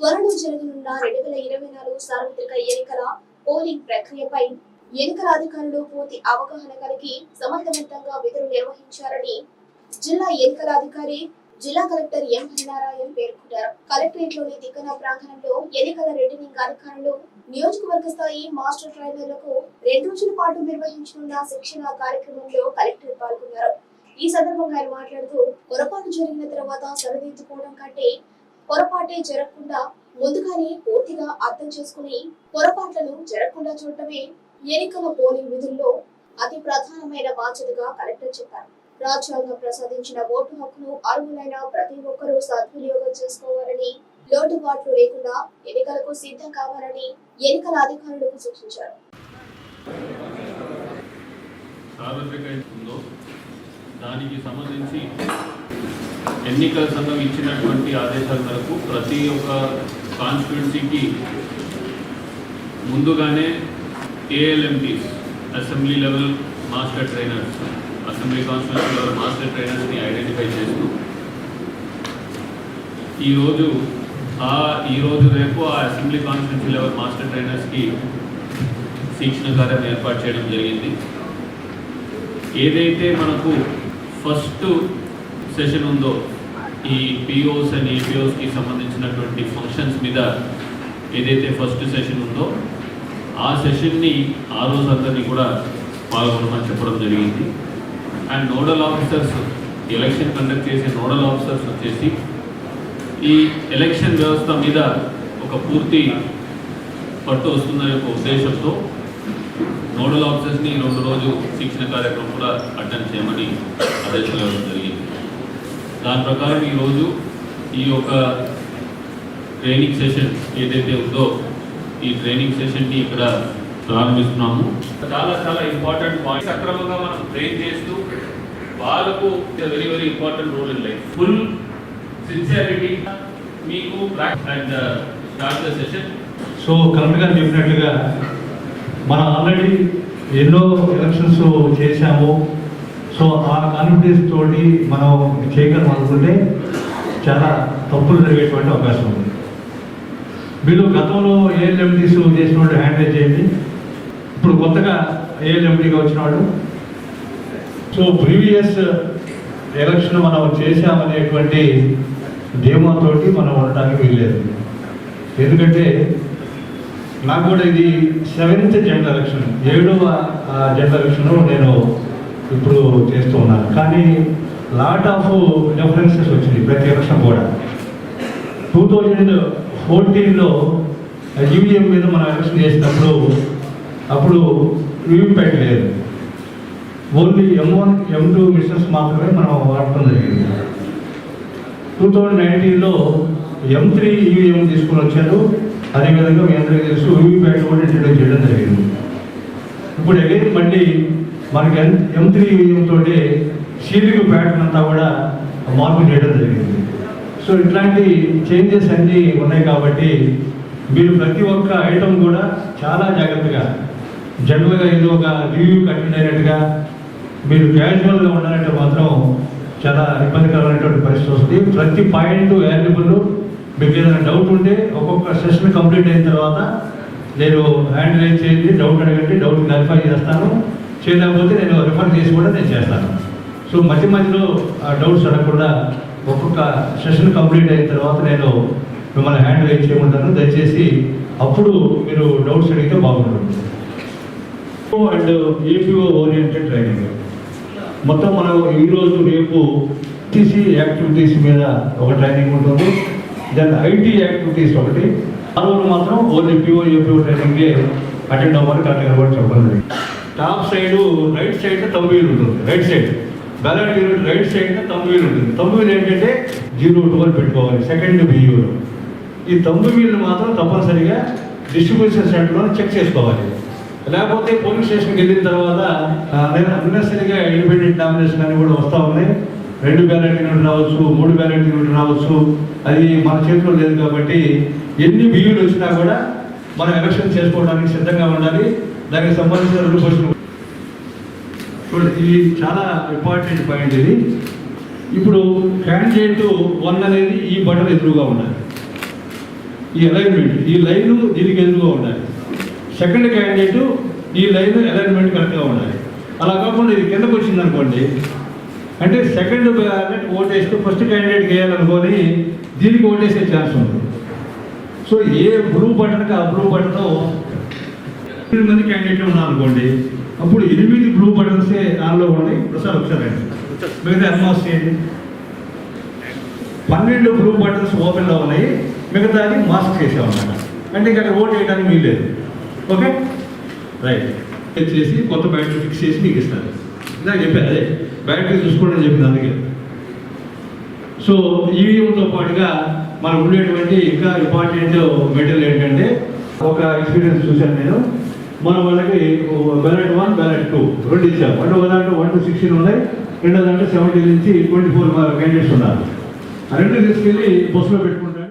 త్వరలో జరగనున్న రెండు వేల ఇరవై నాలుగు సార్వత్రిక ఎన్నికల పోలింగ్ ప్రక్రియపై ఎన్నికల అధికారులు పూర్తి అవగాహన కలిగి సమర్థవంతంగా విధులు నిర్వహించాలని జిల్లా ఎన్నికల అధికారి జిల్లా కలెక్టర్ ఎం హరినారాయణ పేర్కొన్నారు. కలెక్టరేట్లోని దిక్కన ప్రాంగణంలో ఎన్నికల రిటర్నింగ్ అధికారులు నియోజకవర్గ స్థాయి మాస్టర్ ట్రైనర్లకు రెండు రోజుల పాటు నిర్వహించనున్న శిక్షణ కార్యక్రమంలో కలెక్టర్ పాల్గొన్నారు. ఈ సందర్భంగా ఆయన మాట్లాడుతూ పొరపాటు జరిగిన తర్వాత సరిదిద్దుకోవడం కంటే పొరపాటే జరగకుండా ముందుగానే పూర్తిగా అర్థం చేసుకుని పొరపాట్లను జరగకుండా చూడటమే ఎన్నికల పోలింగ్ విధుల్లో అతి ప్రధానమైన బాధ్యతగా కలెక్టర్ చెప్పారు. రాజ్యాంగం ప్రసాదించిన ఓటు హక్కును అర్హులైన ప్రతి ఒక్కరూ సద్వినియోగం చేసుకోవాలని లోటుబాట్లు లేకుండా ఎన్నికలకు సిద్ధం కావాలని ఎన్నికల అధికారులకు సూచించారు. దానికి సంబంధించి ఎన్నికల సంఘం ఇచ్చినటువంటి ఆదేశాల మేరకు ప్రతి ఒక్క కాన్స్టిట్యున్సీకి ముందుగానే ALMTs assembly level master trainers assembly constituency level master ట్రైనర్స్ని identify చేస్తూ ఈరోజు ఆ ఈరోజు రేపు ఆ అసెంబ్లీ కాన్స్టిట్యూన్సీ లెవెల్ మాస్టర్ ట్రైనర్స్కి శిక్షణ కార్యం ఏర్పాటు చేయడం జరిగింది. ఏదైతే మనకు ఫస్ట్ సెషన్ ఉందో ఈ పిఓస్ అండ్ ఏపీఓస్కి సంబంధించినటువంటి ఫంక్షన్స్ మీద ఏదైతే ఫస్ట్ సెషన్ ఉందో ఆ సెషన్ని ఆ రోజు అందరినీ కూడా పాల్గొనమని చెప్పడం జరిగింది. And nodal officers election conduct చేసే నోడల్ ఆఫీసర్స్ వచ్చేసి ఈ ఎలక్షన్ వ్యవస్థ మీద ఒక పూర్తి పట్టు వస్తుందనే ఒక ఉద్దేశంతో నోడల్ ఆఫీసర్స్ని రెండు రోజు శిక్షణ కార్యక్రమం కూడా అటెండ్ చేయమని ఆదేశాలు ఇవ్వడం జరిగింది. దాని ప్రకారం ఈరోజు ఈ యొక్క ట్రైనింగ్ సెషన్ ఏదైతే ఉందో ఈ ట్రైనింగ్ సెషన్ని ఇక్కడ ప్రారంభిస్తున్నాము. చాలా చాలా ఇంపార్టెంట్ పాయింట్. సక్రమంగా మనం ట్రైన్ చేస్తూ వాళ్ళకు very very important role in life. Full sincerity మీకు and start the session so కరెక్ట్గా చెప్పినట్లుగా మనం ఆల్రెడీ ఎన్నో ఎలక్షన్స్ చేశాము. సో ఆ కాన్ఫిడెన్స్ తోటి మనం చేయగలం అనుకుంటే చాలా తప్పులు జరిగేటువంటి అవకాశం ఉంది. మీరు గతంలో ఏఎల్ఎంటీస్ చేసిన వాళ్ళు హ్యాండిల్ చేయండి. ఇప్పుడు కొత్తగా ఏఎల్ఎంటీగా వచ్చిన వాళ్ళు. సో ప్రీవియస్ ఎలక్షన్ మనం చేశామనేటువంటి ధీమాతోటి మనం ఉండడానికి వీల్లేదు. ఎందుకంటే నాకు కూడా ఇది సెవెంత్ జనరల్ ఎలక్షన్ ఏడవ ఆ, జనరల్ ఎలక్షన్ నేను ఇప్పుడు చేస్తూ ఉన్నాను. కానీ లాట్ ఆఫ్ డిఫరెన్సెస్ వచ్చింది ప్రతి ఎలక్షన్ కూడా. టూ థౌజండ్ ఫోర్టీన్లో ఈవీఎం మీద మనం ఎలక్షన్ చేసినప్పుడు అప్పుడు వీవీప్యాట్ లేదు. Only M one M two machines మాత్రమే మనం వాడటం జరిగింది. టూ థౌజండ్ నైన్టీన్లో ఎం త్రీ ఈవీఎం తీసుకుని వచ్చారు. అదేవిధంగా మీ అందరికీ తెలుసు వీవీప్యాట్ కూడా ఇంట్రడ్యూస్ చేయడం జరిగింది. ఇప్పుడు అగైన్ మళ్ళీ మనకి ఎం ఎం త్రీ ఈవీఎం తోటి సీలింగ్ ప్యాటర్న్ అంతా కూడా మార్పు చేయడం జరిగింది. సో ఇట్లాంటి చేంజెస్ అన్నీ ఉన్నాయి కాబట్టి మీరు ప్రతి ఒక్క ఐటమ్ కూడా చాలా జాగ్రత్తగా జనరల్గా ఏదో ఒక రివ్యూ అటెండ్ అయినట్టుగా మీరు క్యాజువల్గా ఉండాలంటే మాత్రం చాలా ఇబ్బందికరమైనటువంటి పరిస్థితి వస్తుంది. ప్రతి పాయింట్ వాల్యుబుల్ మీకు ఏదైనా డౌట్ ఉంటే ఒక్కొక్క సెషన్ కంప్లీట్ అయిన తర్వాత నేను హ్యాండ్ రైజ్ చేయండి డౌట్ అడగండి డౌట్ క్లారిఫై చేస్తాను. చేయలేకపోతే నేను రిఫర్ చేసి కూడా నేను చేస్తాను. సో మధ్య మధ్యలో ఆ డౌట్స్ అడగకుండా ఒక్కొక్క సెషన్ కంప్లీట్ అయిన తర్వాత నేను మిమ్మల్ని హ్యాండ్ రైజ్ చేయమంటాను. దయచేసి అప్పుడు మీరు డౌట్స్ అడిగితే బాగుంటుంది. అండ్ ఏపీఓ ఓరియంటెడ్ ట్రైనింగ్ మొత్తం మనం ఈరోజు రేపు టీసీ యాక్టివిటీస్ మీద ఒక ట్రైనింగ్ ఉంటుంది. దెన్ ఐటీ యాక్టివిటీస్ ఒకటి. ఆ మాత్రం ఓన్లీ పిఓ ఏపీఓ ట్రైనింగ్కే అటెండ్ అవ్వాలి కరెక్ట్గా కూడా చెప్పడం జరిగింది. టాప్ సైడ్ రైట్ సైడ్ తొమ్మిది ఉంటుంది. Right side. Ballot unit right side తొమ్మిది ఉంటుంది. తొమ్మిది ఏంటంటే జీరో టూ అని పెట్టుకోవాలి. సెకండ్ బియ్యూలో ఈ తొమ్మిది మాత్రం తప్పనిసరిగా డిస్ట్రిబ్యూషన్ సెంటర్లో చెక్ చేసుకోవాలి. లేకపోతే పోలీస్ స్టేషన్కి వెళ్ళిన తర్వాత అన్నెసరిగా ఇండిపెండెంట్ నామినేషన్ అని కూడా వస్తూ ఉన్నాయి రెండు బ్యాలెట్ యూనిట్ రావచ్చు మూడు బ్యాలెట్ యూనిట్ రావచ్చు. అది మన చేతిలో లేదు కాబట్టి ఎన్ని బియ్యులు వచ్చినా కూడా మనం ఎలక్షన్ చేసుకోవడానికి సిద్ధంగా ఉండాలి. దానికి సంబంధించిన రెండు క్వశ్చన్ చూడండి ఇది చాలా ఇంపార్టెంట్ పాయింట్ ఇది. ఇప్పుడు క్యాండిడేట్ వన్ అనేది ఈ బటన్ ఎదురుగా ఉండాలి. ఈ అలైన్మెంట్ ఈ లైన్ దీనికి ఎదురుగా ఉండాలి. సెకండ్ క్యాండిడేట్ ఈ లైన్ అలైన్మెంట్ కరెక్ట్గా ఉండాలి. అలా కాకుండా ఇది కిందకు వచ్చింది అనుకోండి అంటే సెకండ్ బ్యాలెట్ ఓటేస్తే ఫస్ట్ క్యాండిడేట్కి వేయాలనుకొని దీనికి ఓటేసే ఛాన్స్ ఉంది. సో ఏ బ్లూ బటన్కి ఆ బ్లూ బటన్ ఎనిమిది మంది క్యాండిడేట్లు ఉన్నారనుకోండి అప్పుడు ఎనిమిది బ్లూ బటన్సే దానిలో ఉన్నాయి ప్రసాద్ ఒకసారి మిగతా అన్మాస్ చేయండి. పన్నెండు బ్లూ బటన్స్ ఓపెన్లో ఉన్నాయి మిగతాది మాస్క్ చేసామన్నమాట అంటే ఇంకా ఓట్ వేయడానికి వీల్లేదు ఓకే రైట్ చేసి కొత్త బ్యాటరీ ఫిక్స్ చేసి మీకు ఇస్తారు. ఇందాక చెప్పారు అదే. బ్యాటరీ చూసుకోండి చెప్పింది అందుకే. సో ఈవీఎంతో పాటుగా మనకు ఉండేటువంటి ఇంకా ఇంపార్టెంట్ మెటీరియల్ ఏంటంటే ఒక ఎక్స్పీరియన్స్ చూశాను నేను. మన వాళ్ళకి బ్యాలెట్ వన్ బ్యాలెట్ టూ రెండు ఇచ్చాం అంటే ఒక దాంట్లో వన్ టు సిక్స్టీన్ ఉన్నాయి. రెండో దాంట్లో సెవెంటీ నుంచి ట్వంటీ ఫోర్ క్యాండిడేట్స్ ఉన్నారు. ఆ రెండు తీసుకెళ్ళి బస్సులో పెట్టుకుంటారు